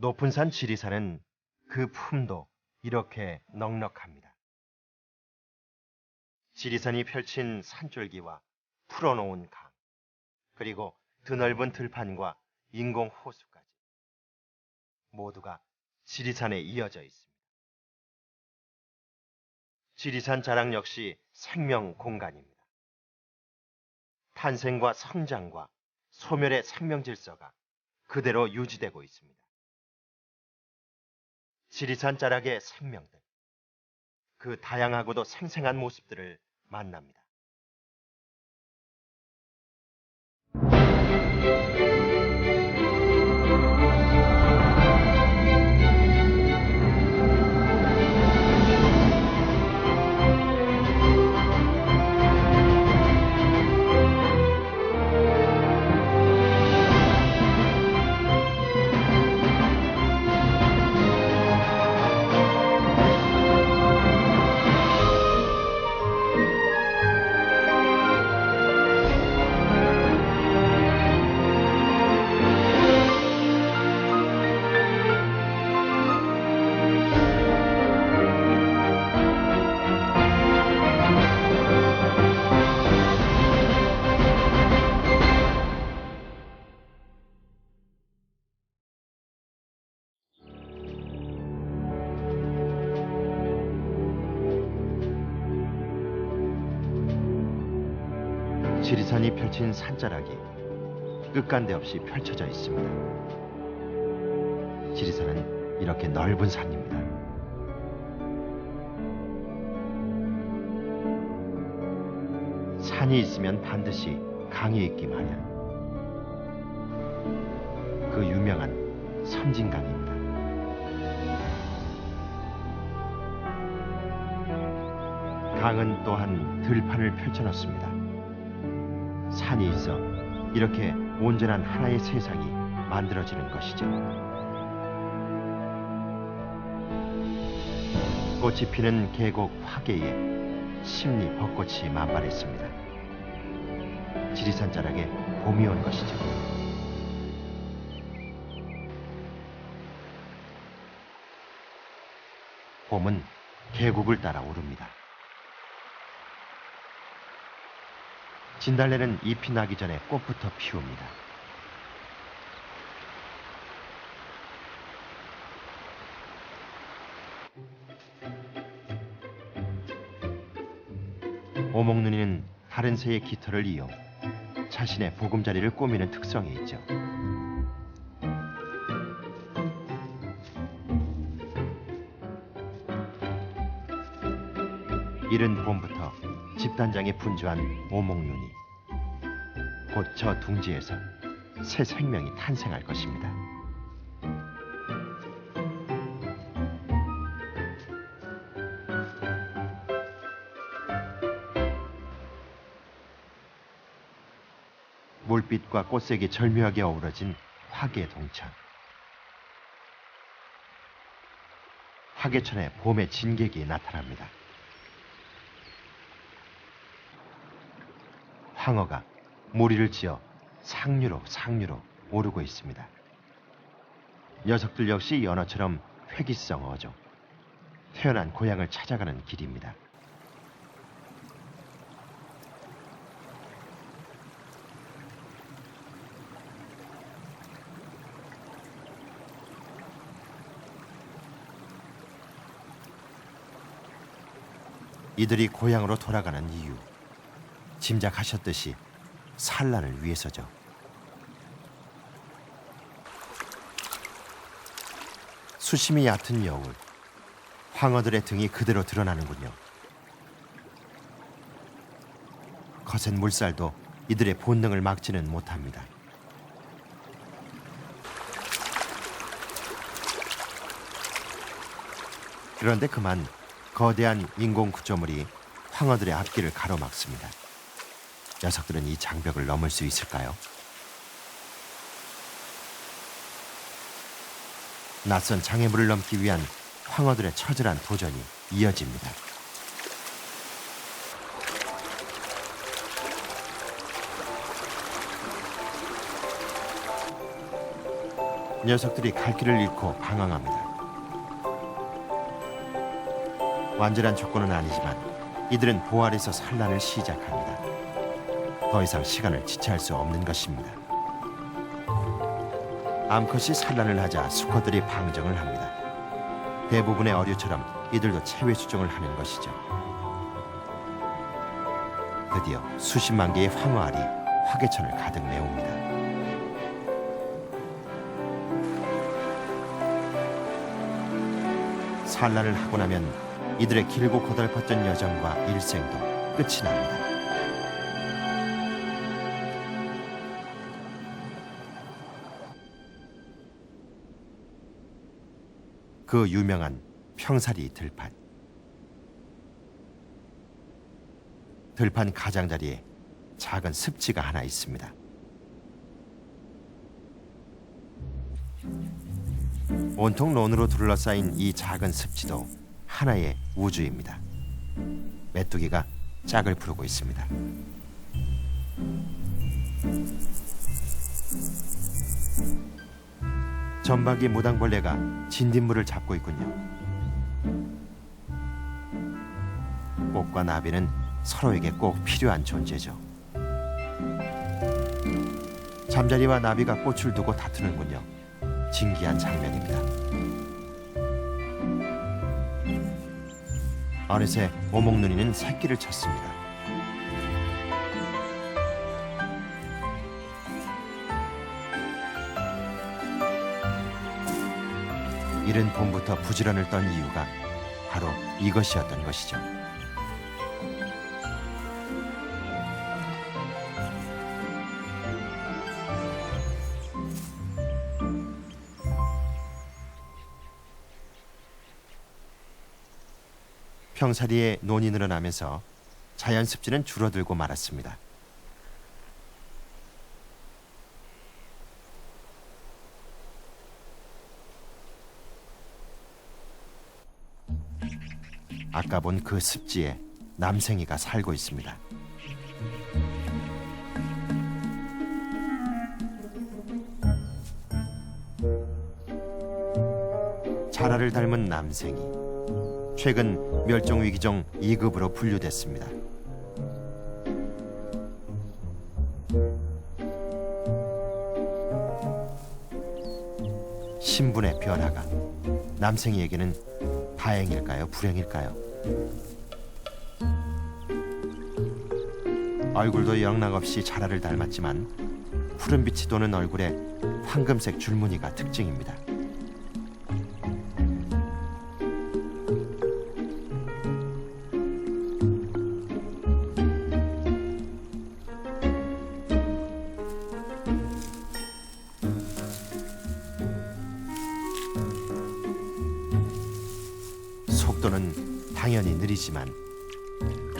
높은 산 지리산은 그 품도 이렇게 넉넉합니다. 지리산이 펼친 산줄기와 풀어놓은 강, 그리고 드넓은 들판과 인공 호수까지 모두가 지리산에 이어져 있습니다. 지리산 자락 역시 생명 공간입니다. 탄생과 성장과 소멸의 생명 질서가 그대로 유지되고 있습니다. 지리산 자락의 생명들, 그 다양하고도 생생한 모습들을 만납니다. 지리산이 펼친 산자락이 끝간데 없이 펼쳐져 있습니다. 지리산은 이렇게 넓은 산입니다. 산이 있으면 반드시 강이 있기 마련. 그 유명한 섬진강입니다. 강은 또한 들판을 펼쳐놓습니다. 산이 있어 이렇게 온전한 하나의 세상이 만들어지는 것이죠. 꽃이 피는 계곡 화계에 심리 벚꽃이 만발했습니다. 지리산 자락에 봄이 온 것이죠. 봄은 계곡을 따라 오릅니다. 진달래는 잎이 나기 전에 꽃부터 피웁니다. 오목눈이는 다른 새의 깃털을 이용 자신의 보금자리를 꾸미는 특성이 있죠. 이른 봄부터 집단장에 분주한 오목눈이 곧 저 둥지에서 새 생명이 탄생할 것입니다. 물빛과 꽃색이 절묘하게 어우러진 화계 동천. 화계천에 봄의 진객이 나타납니다. 황어가 무리를 지어 상류로 상류로 오르고 있습니다. 녀석들 역시 연어처럼 회기성 어종. 태어난 고향을 찾아가는 길입니다. 이들이 고향으로 돌아가는 이유. 짐작하셨듯이 산란을 위해서죠. 수심이 얕은 여울, 황어들의 등이 그대로 드러나는군요. 거센 물살도 이들의 본능을 막지는 못합니다. 그런데 그만 거대한 인공 구조물이 황어들의 앞길을 가로막습니다. 녀석들은 이 장벽을 넘을 수 있을까요? 낯선 장애물을 넘기 위한 황어들의 처절한 도전이 이어집니다. 녀석들이 갈 길을 잃고 방황합니다. 완전한 조건은 아니지만 이들은 보알에서 산란을 시작합니다. 더 이상 시간을 지체할 수 없는 것입니다. 암컷이 산란을 하자 수컷들이 방정을 합니다. 대부분의 어류처럼 이들도 체외 수정을 하는 것이죠. 드디어 수십만 개의 황어알이 화개천을 가득 메웁니다. 산란을 하고 나면 이들의 길고 고달팠던 여정과 일생도 끝이 납니다. 그 유명한 평사리 들판. 들판 가장자리에 작은 습지가 하나 있습니다. 온통 논으로 둘러싸인 이 작은 습지도 하나의 우주입니다. 메뚜기가 짝을 부르고 있습니다. 전박이 무당벌레가 진딧물을 잡고 있군요. 꽃과 나비는 서로에게 꼭 필요한 존재죠. 잠자리와 나비가 꽃을 두고 다투는군요. 진기한 장면입니다. 어느새 오목눈이는 새끼를 쳤습니다. 이른 봄부터 부지런을 떤 이유가 바로 이것이었던 것이죠. 평사리에 논이 늘어나면서 자연 습지는 줄어들고 말았습니다. 아까 본 그 습지에 남생이가 살고 있습니다. 자라를 닮은 남생이 최근 멸종 위기종 2급으로 분류됐습니다. 신분의 변화가 남생이에게는 다행일까요? 불행일까요? 얼굴도 영락없이 자라를 닮았지만 푸른빛이 도는 얼굴에 황금색 줄무늬가 특징입니다. 느리지만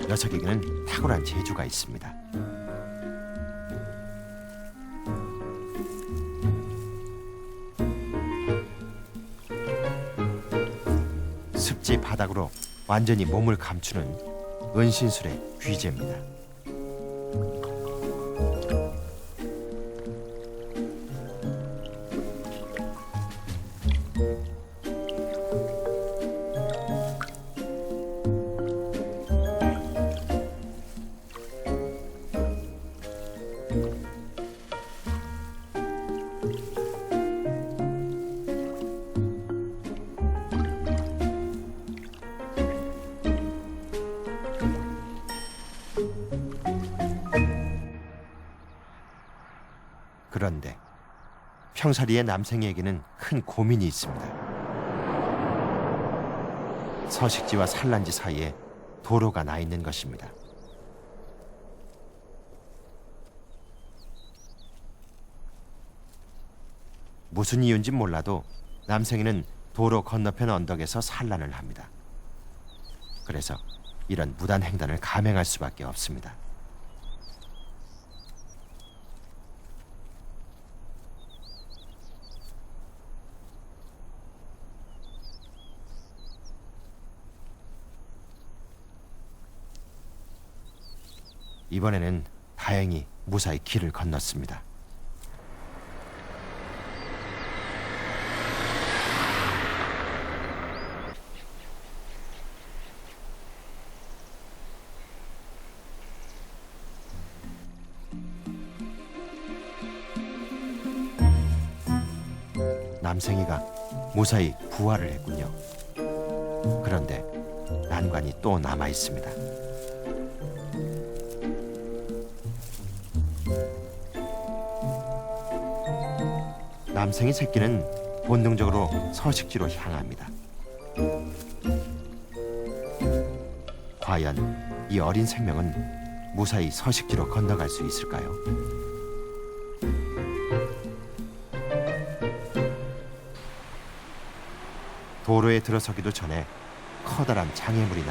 녀석에게는 탁월한 재주가 있습니다. 습지 바닥으로 완전히 몸을 감추는 은신술의 귀재입니다. 그런데 평사리의 남생에게는 큰 고민이 있습니다. 서식지와 산란지 사이에 도로가 나 있는 것입니다. 무슨 이유인지 몰라도 남생이는 도로 건너편 언덕에서 산란을 합니다. 그래서 이런 무단 횡단을 감행할 수밖에 없습니다. 이번에는 다행히 무사히 길을 건넜습니다. 남생이가 무사히 부활을 했군요. 그런데 난관이 또 남아 있습니다. 남생이 새끼는 본능적으로 서식지로 향합니다. 과연 이 어린 생명은 무사히 서식지로 건너갈 수 있을까요? 도로에 들어서기도 전에 커다란 장애물이